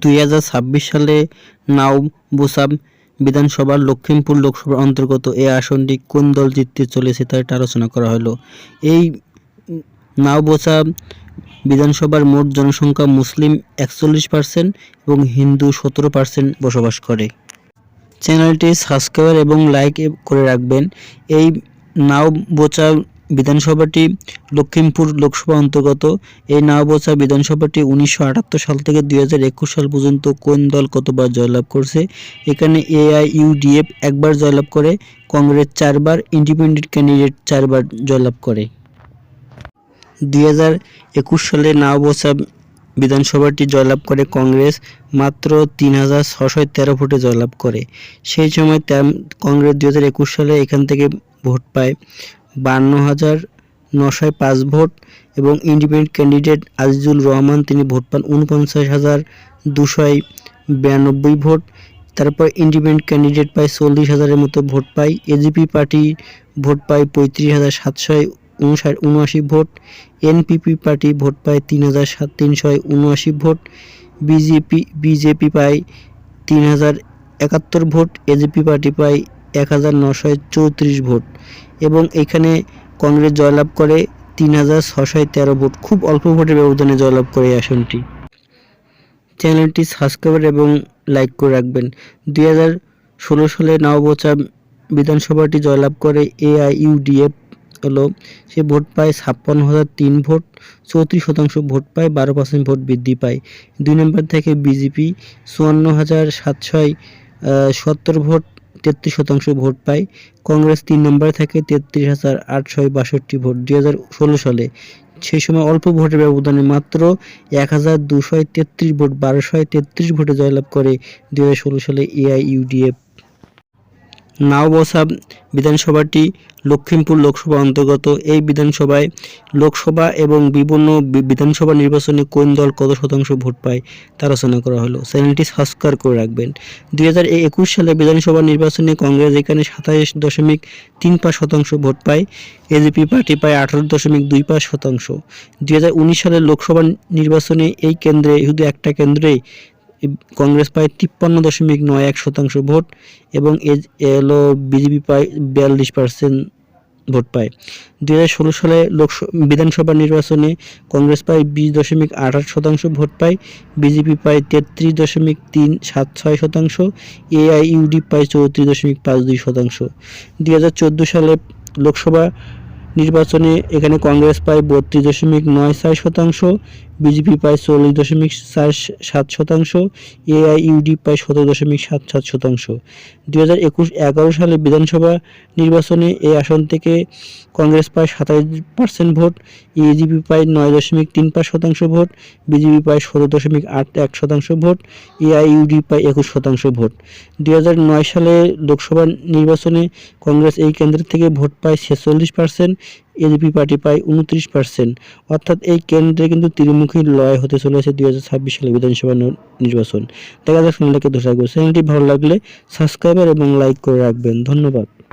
দুই হাজার ছাব্বিশ সালে নাও বোসাব বিধানসভার লক্ষ্মীমপুর লোকসভার অন্তর্গত এই আসনটি কোন দল জিততে চলেছে তা একটা আলোচনা করা হলো। এই নাওবোসা বিধানসভার মোট জনসংখ্যা মুসলিম একচল্লিশ পার্সেন্ট এবং হিন্দু সতেরো পার্সেন্ট বসবাস করে। চ্যানেলটি সাবস্ক্রাইব এবং লাইক করে রাখবেন। এই নাওবোচা বিধানসভাটি লক্ষ্মীমপুর লোকসভা অন্তর্গত। এই নাওবোচা বিধানসভাটি উনিশশো আটাত্তর সাল থেকে দুই হাজার একুশ সাল পর্যন্ত কোন দল কতবার জয়লাভ করছে? এখানে এআইইউডিএফ একবার জয়লাভ করে, কংগ্রেস চারবার, ইন্ডিপেন্ডেন্ট ক্যান্ডিডেট চারবার জয়লাভ করে। দুই হাজার একুশ সালে নাওবোচা বিধানসভাটি জয়লাভ করে, কংগ্রেস মাত্র তিন হাজার ছশো তেরো ভোটে জয়লাভ করে। সেই সময় কংগ্রেস দুই হাজার একুশ সালে এখান থেকে ভোট পায়। বান্ন হাজার নশয় পাঁচ ভোট এবং ইন্ডিপেন্ডেন্ট ক্যান্ডিডেট আজিজুল রহমান, তিনি ভোট পান উনপঞ্চাশ হাজার দুশয় বিরানব্বই ভোট। তারপর ইন্ডিপেন্ডেন্ট ক্যান্ডিডেট পায় চল্লিশ হাজারের মতো ভোট পায়। এজিপি পার্টি ভোট পায় পঁয়ত্রিশ হাজার সাতশয় উনষাট উনআশি ভোট। এনপিপি পার্টি ভোট পায় তিন হাজার সাত তিনশো উনআশি ভোট। বিজেপি বিজেপি পায় তিন হাজার একাত্তর ভোট। এজিপি পার্টি পায় এক হাজার নশয় চৌত্রিশ ভোট এবং এখানে কংগ্রেস জয়লাভ করে তিন হাজার ছশয় তেরো ভোট। খুব অল্প ভোটের ব্যবধানে জয়লাভ করে আসনটি। চ্যানেলটি সাবস্ক্রাইব এবং লাইক করে রাখবেন। দুই হাজার ষোলো সালে নববচা বিধানসভাটি জয়লাভ করে এআইইউডিএফ হলো, সে ভোট পায় ছাপ্পান্ন হাজার তিন ভোট, চৌত্রিশ শতাংশ ভোট পায়, বারো পার্সেন্ট ভোট বৃদ্ধি পায়। দুই নম্বর থেকে বিজেপি চুয়ান্ন হাজার সাতশয় সত্তর ভোট তেত্রিশ শতাংশ ভোট পায়। কংগ্রেস তিন নম্বরে থাকে, তেত্রিশ হাজার আটশো বাষট্টি ভোট। দুই হাজার ষোলো সালে সেই সময় অল্প ভোটের ব্যবধানে মাত্র এক হাজার দুশো তেত্রিশ ভোট, বারোশো তেত্রিশ ভোটে জয়লাভ করে। দুই হাজার ষোলো সালে এআইইউডিএফ নাওবসা বিধানসভাটি লক্ষ্মীমপুর লোকসভা অন্তর্গত। এই বিধানসভায় লোকসভা এবং বিভিন্ন বিধানসভা নির্বাচনে কোন দল কত শতাংশ ভোট পায় তা আলোচনা করা হলো। চ্যানেলটি সাবস্ক্রাইব করে রাখবেন। দুই হাজার একুশ সালে বিধানসভা নির্বাচনে কংগ্রেস এখানে সাতাইশ দশমিক তিন পাঁচ শতাংশ ভোট পায় এজিপি পার্টি পায় আঠারো দশমিক দুই পাঁচ শতাংশ। দুই হাজার উনিশ সালের লোকসভা নির্বাচনে এই কেন্দ্রে, শুধু একটা কেন্দ্রে কংগ্রেস পায় তিপ্পান্ন দশমিক নয় এক শতাংশ ভোট এবং এলো বিজেপি পায় বিয়াল্লিশ পার্সেন্ট ভোট পায়। দু হাজার ষোলো সালে লোকসভা বিধানসভা নির্বাচনে কংগ্রেস পায় বিশ দশমিক আঠাশ শতাংশ ভোট পায়, বিজেপি পায় তেত্রিশ দশমিক তিন সাত ছয় শতাংশ এআইইউডি পায় চৌত্রিশ দশমিক পাঁচ দুই শতাংশ। দু হাজার চোদ্দ সালে লোকসভা নির্বাচনে এখানে কংগ্রেস পায় বত্রিশ দশমিক নয় ছয় শতাংশ, বিজেপি পায় চল্লিশ দশমিক চার সাত শতাংশ, এআইইউডি পায় সতেরো দশমিক সাত সাত শতাংশ। দুই হাজার একুশ এগারো সালে বিধানসভা নির্বাচনে এই আসন থেকে কংগ্রেস পায় সাতাশ পার্সেন্ট ভোট ইজিপি পায় নয় দশমিক তিন পাঁচ শতাংশ ভোট, বিজেপি পায় ষোলো দশমিক আট এক শতাংশ ভোট, এআইইউডি পায় একুশ শতাংশ ভোট। দুই হাজার নয় সালে লোকসভা নির্বাচনে কংগ্রেস এই কেন্দ্র থেকে ভোট পায় ছেচল্লিশ পার্সেন্ট এজিপি পার্টি পায় উনত্রিশ পার্সেন্ট অর্থাৎ এই কেন্দ্রে কিন্তু ত্রিমুখী লয় হতে চলেছে দুই হাজার ছাব্বিশ সালে বিধানসভা নির্বাচন। দেখা যাক চ্যানেলটাকে ধরে রাখবে চ্যানেলটি ভালো লাগলে সাবস্ক্রাইবার এবং লাইক করে রাখবেন। ধন্যবাদ।